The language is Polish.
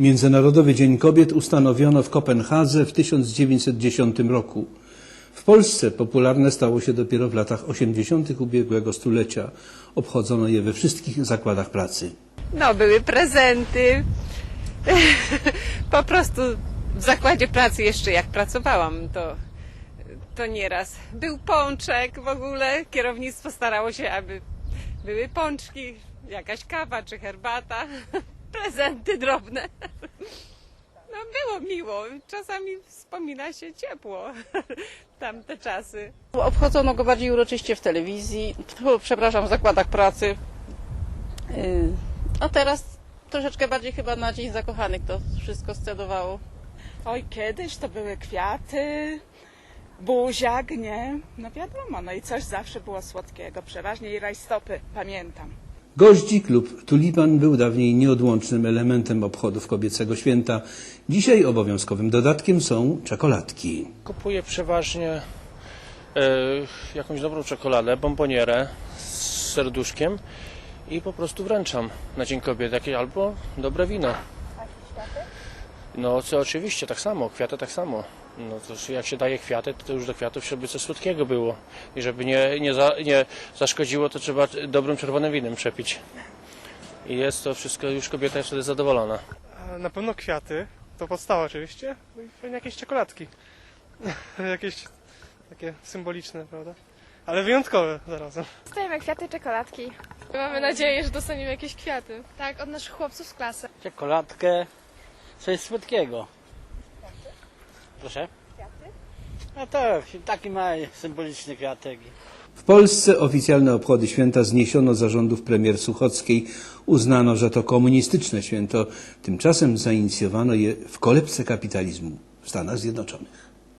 Międzynarodowy Dzień Kobiet ustanowiono w Kopenhadze w 1910 roku. W Polsce popularne stało się dopiero w latach 80. ubiegłego stulecia. Obchodzono je we wszystkich zakładach pracy. No, były prezenty. po prostu w zakładzie pracy jeszcze jak pracowałam, to, to nieraz był pączek w ogóle. Kierownictwo starało się, aby były pączki, jakaś kawa czy herbata, prezenty drobne. No było miło, czasami wspomina się ciepło tamte czasy. Obchodzono go bardziej uroczyście w telewizji, tfu, przepraszam, w zakładach pracy. Yy, A teraz troszeczkę bardziej chyba na Dzień Zakochanych to wszystko scedowało. Oj, kiedyś to były kwiaty, buziak, nie? No wiadomo, no i coś zawsze było słodkiego, przeważnie i rajstopy, pamiętam. Goździk lub tulipan był dawniej nieodłącznym elementem obchodów kobiecego święta. Dzisiaj obowiązkowym dodatkiem są czekoladki. Kupuję przeważnie e, jakąś dobrą czekoladę, bombonierę z serduszkiem i po prostu wręczam na Dzień Kobiet jakieś albo dobre wino. No co oczywiście, tak samo, kwiaty tak samo. No to jak się daje kwiaty, to już do kwiatów, żeby coś słodkiego było. I żeby nie, nie, za, nie zaszkodziło, to trzeba dobrym czerwonym winem przepić. I jest to wszystko, już kobieta jest wtedy zadowolona. Na pewno kwiaty, to podstawa oczywiście, no i pewnie jakieś czekoladki. jakieś takie symboliczne, prawda? Ale wyjątkowe zarazem. Dostajemy kwiaty, czekoladki. Mamy nadzieję, że dostaniemy jakieś kwiaty. Tak, od naszych chłopców z klasy. czekoladkę, coś słodkiego. Proszę? No tak, taki mały symboliczny kwiatek. W Polsce oficjalne obchody święta zniesiono za rządów premier Suchockiej. Uznano, że to komunistyczne święto. Tymczasem zainicjowano je w kolebce kapitalizmu w Stanach Zjednoczonych.